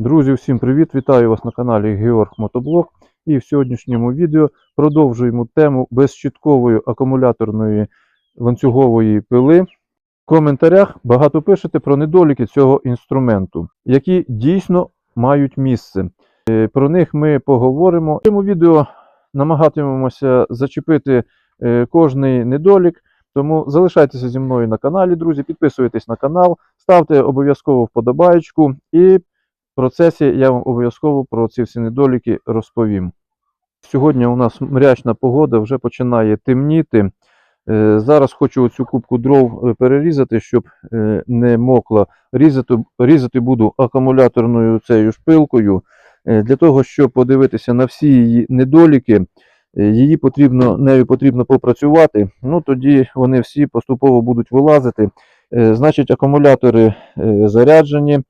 Друзі, всім привіт! Вітаю вас на каналі Георг Мотоблог. І в сьогоднішньому відео продовжуємо тему безщіткової акумуляторної ланцюгової пили. В коментарях багато пишете про недоліки цього інструменту, які дійсно мають місце. Е, Про них ми поговоримо. В цьому відео намагатимемося зачепити е, кожний недолік. Тому залишайтеся зі мною на каналі, друзі, підписуйтесь на канал, ставте обов'язково вподобаєчку і процесі я вам обов'язково про ці всі недоліки розповім. Сьогодні у нас мрячна погода, вже починає темніти. Е, Зараз хочу оцю кубку дров е, перерізати, щоб е, не мокло. Різати, різати буду акумуляторною цією шпилкою. Для того, щоб подивитися на всі її недоліки, її потрібно, нею потрібно попрацювати. Ну тоді вони всі поступово будуть вилазити. Значить, акумулятори заряджені.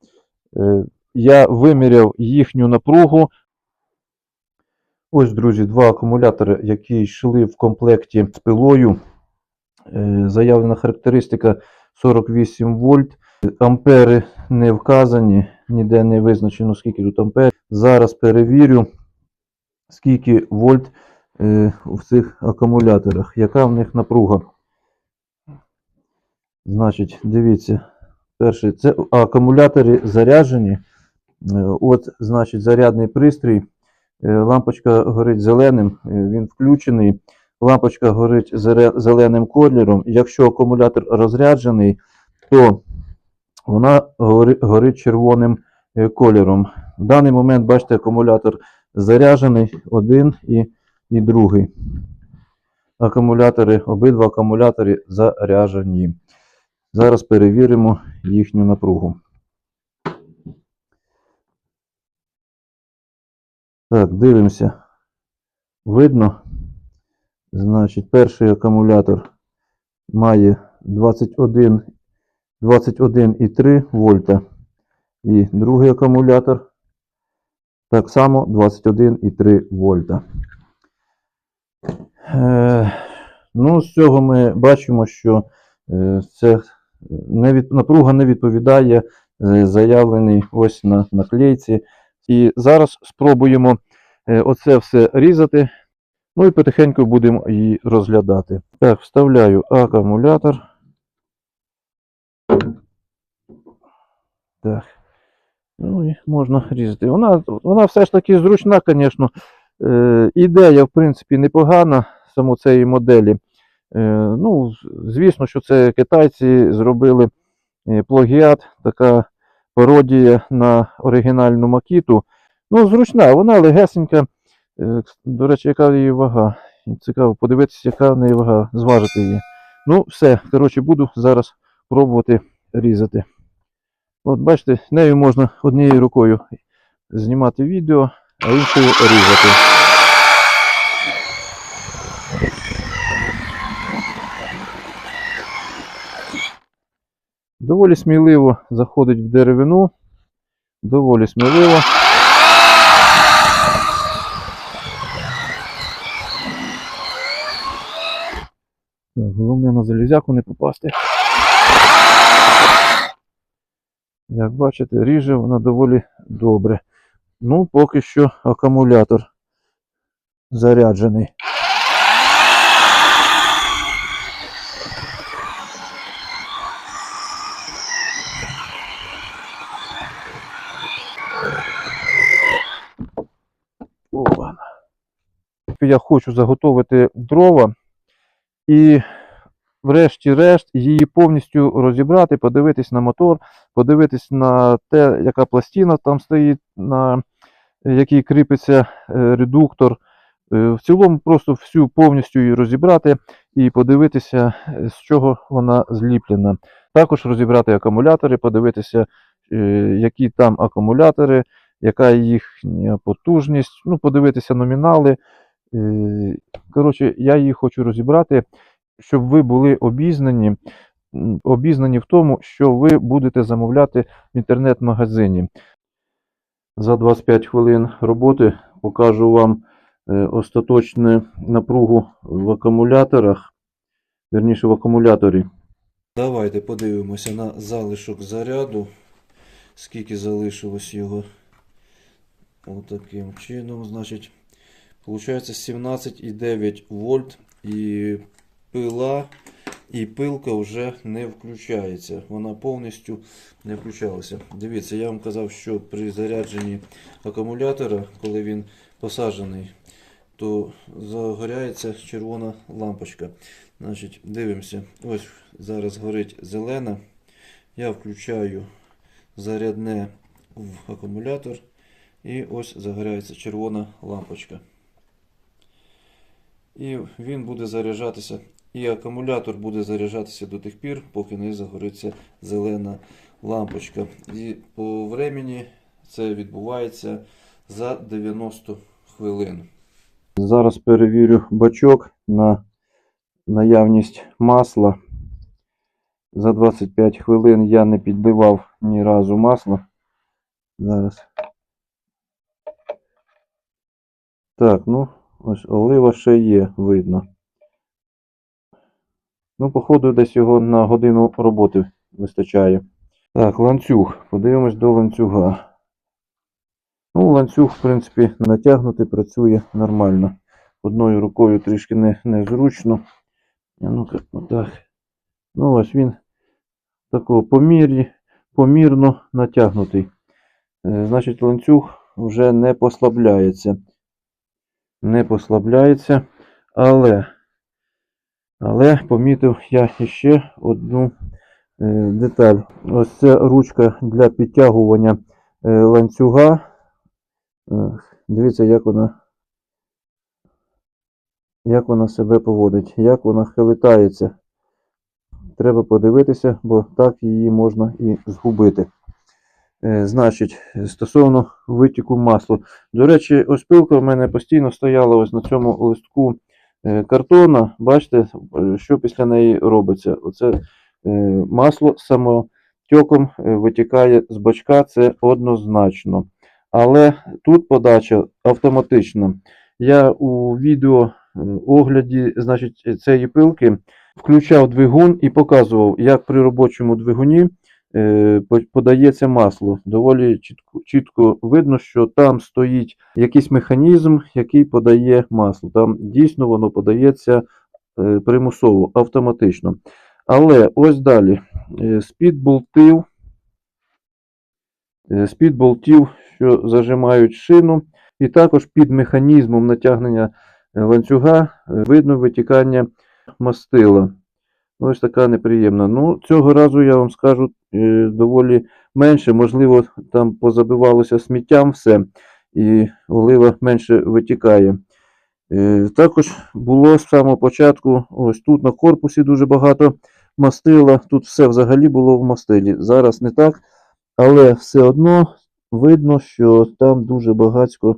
Я виміряв їхню напругу. Ось, друзі, два акумулятори, які йшли в комплекті з пилою. Е, Заявлена характеристика 48 вольт. Ампери не вказані, ніде не визначено, скільки тут ампер. Зараз перевірю, скільки вольт е, в цих акумуляторах, яка в них напруга. Значить, дивіться, перший, це акумулятори заряджені. Е, От, значить, зарядний пристрій. Е, Лампочка горить зеленим, е, він включений. Лампочка горить зеленим кольором. Якщо акумулятор розряджений, то вона горить червоним кольором. В даний момент, бачите, акумулятор заряджений, один і, і другий. Акумулятори, обидва акумулятори заряджені. Зараз перевіримо їхню напругу. Так, дивимося. Видно. Значить, перший акумулятор має 21, 21,3 вольта. І другий акумулятор так само 21,3 вольта. Е, ну, з цього ми бачимо, що е, це не від, напруга не відповідає е, заявленій ось на наклейці. І зараз спробуємо е, оце все різати. Ну і потихеньку будемо її розглядати. Так, вставляю акумулятор. Так. Ну і можна різати. Вона, вона все ж таки зручна, звісно. Е, ідея, в принципі, непогана само цієї моделі. Е, ну, звісно, що це китайці зробили е, плагіат, така пародія на оригінальну макіту. Ну, зручна, вона легесенька. Е, До речі, яка її вага? Цікаво подивитися, яка в неї вага, зважити її. Ну, все, коротше, буду зараз пробувати різати. От бачите, нею можна однією рукою знімати відео, а іншою різати. Доволі сміливо заходить в деревину. Доволі сміливо. Так, головне на залізяку не попасти. Як бачите, ріже вона доволі добре. Ну, поки що акумулятор заряджений. Я хочу заготовити дрова і врешті-решт її повністю розібрати, подивитись на мотор, подивитись на те, яка пластина там стоїть, на якій кріпиться е, редуктор. Е, В цілому просто всю повністю її розібрати і подивитися, е, з чого вона зліплена. Також розібрати акумулятори, подивитися, які там акумулятори, яка їхня потужність, ну, подивитися номінали. Е, Коротше, я її хочу розібрати, щоб ви були обізнані, обізнані в тому, що ви будете замовляти в інтернет-магазині. За 25 хвилин роботи покажу вам е, остаточну напругу в акумуляторах, верніше в акумуляторі. Давайте подивимося на залишок заряду, скільки залишилось його. Отаким чином, значить, получається 17,9 вольт і пила і пилка вже не включається. Вона повністю не включалася. Дивіться, я вам казав, що при зарядженні акумулятора, коли він посаджений, то загоряється червона лампочка. Значить, дивимося. Ось зараз горить зелена. Я включаю зарядне в акумулятор. І ось загоряється червона лампочка. І він буде заряджатися. І акумулятор буде заряджатися до тих пір, поки не загориться зелена лампочка. І по времені це відбувається за 90 хвилин. Зараз перевірю бачок на наявність масла. За 25 хвилин я не підливав ні разу масла. Зараз. Так, ну, ось олива ще є, видно. Ну, походу, десь його на годину роботи вистачає. Так, ланцюг. Подивимось до ланцюга. Ну, ланцюг, в принципі, натягнутий, працює нормально. Одною рукою трішки не, незручно. А Ну-ка, отак. Ну, ось він такого помірі, помірно натягнутий. Е, Значить, ланцюг вже не послабляється. Не послабляється, але, але помітив я ще одну е, деталь. Ось це ручка для підтягування е, ланцюга. Е, Дивіться, як вона, як вона себе поводить, як вона хилитається. Треба подивитися, бо так її можна і згубити. Е, Значить, стосовно витіку масла. До речі, ось пилка в мене постійно стояла ось на цьому листку е, картона. Бачите, е, що після неї робиться. Оце масло самотьоком витікає з бачка, це однозначно. Але тут подача автоматична. Я у відео огляді значить, цієї пилки включав двигун і показував, як при робочому двигуні подається масло. Доволі чітко, чітко видно, що там стоїть якийсь механізм, який подає масло. Там дійсно воно подається е, примусово, автоматично. Але ось далі. Е, З-під болтів, е, з-під болтів, що зажимають шину, і також під механізмом натягнення е, ланцюга е, видно витікання мастила. Ось така неприємна. Ну, цього разу я вам скажу е, доволі менше. Можливо, там позабивалося сміттям все, і олива менше витікає. Е, також було з самого початку, ось тут на корпусі дуже багато мастила. Тут все взагалі було в мастилі. Зараз не так, але все одно видно, що там дуже багатько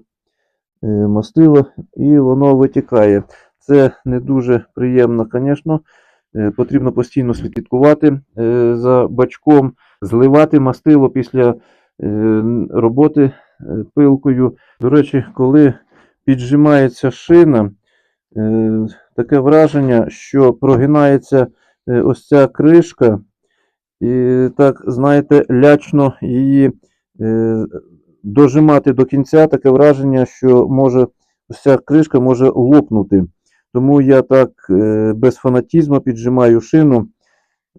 е, мастила і воно витікає. Це не дуже приємно, звісно. Е, Потрібно постійно слідкувати е, за бачком, зливати мастило після е, роботи пилкою. До речі, коли піджимається шина, таке враження, що прогинається ось ця кришка, і так, знаєте, лячно її дожимати до кінця, таке враження, що може ось ця кришка може лопнути. Тому я так е, без фанатізму піджимаю шину.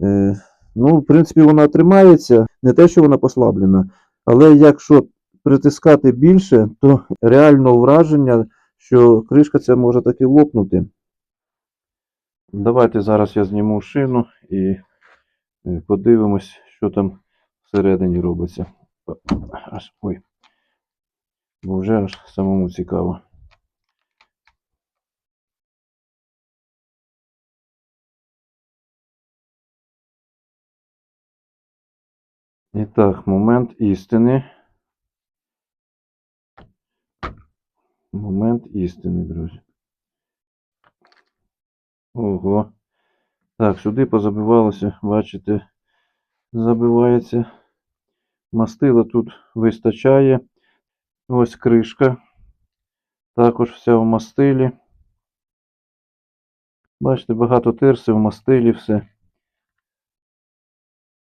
Е, ну, в принципі, вона тримається, не те, що вона послаблена. Але якщо притискати більше, то реально враження, що кришка ця може таки лопнути. Давайте зараз я зніму шину і е, подивимось, що там всередині робиться. Аж, ой. Бо вже аж самому цікаво. І так, момент істини. Момент істини, друзі. Ого. Так, сюди позабивалося, бачите, забивається. Мастила тут вистачає. Ось кришка. Також вся в мастилі. Бачите, багато тирси в мастилі все.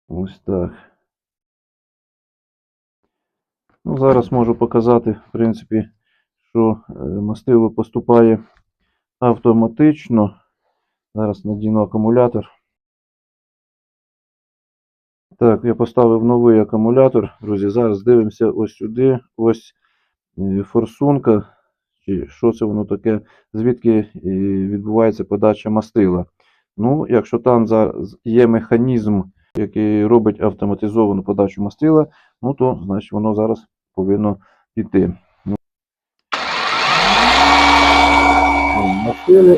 Ось так. Ну, зараз можу показати, в принципі, що е, мастило поступає автоматично. Зараз надіну акумулятор. Так, я поставив новий акумулятор. Друзі, зараз дивимося ось сюди. Ось е, форсунка. Чи що це воно таке, звідки е, відбувається подача мастила. Ну, якщо там є механізм, який робить автоматизовану подачу мастила, ну то значить воно зараз повинно піти. Ну,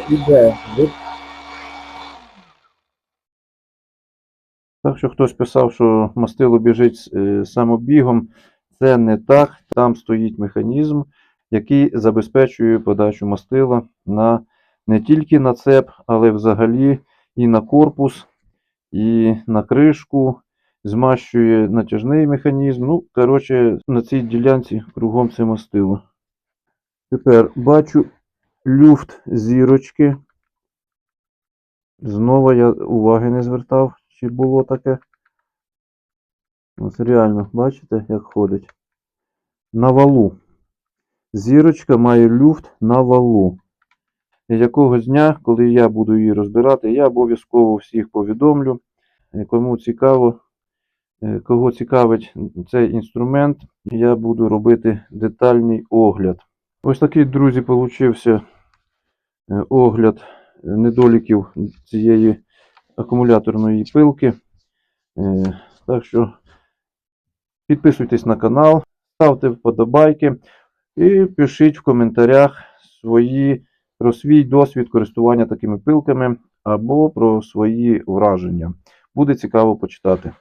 іде. Так що хтось писав, що мастило біжить е, самобігом. Це не так. Там стоїть механізм, який забезпечує подачу мастила на не тільки на цеп, але взагалі і на корпус, і на кришку. Змащує натяжний механізм. Ну, коротше, на цій ділянці кругом це мастило. Тепер бачу люфт зірочки. Знову я уваги не звертав, чи було таке. Ось реально, бачите, як ходить? На валу. Зірочка має люфт на валу. І якогось дня, коли я буду її розбирати, я обов'язково всіх повідомлю. Кому цікаво, кого цікавить цей інструмент, я буду робити детальний огляд. Ось такий, друзі, получився е, огляд е, недоліків цієї акумуляторної пилки. Е, Так що підписуйтесь на канал, ставте вподобайки і пишіть в коментарях свої, про свій досвід користування такими пилками або про свої враження. Буде цікаво почитати.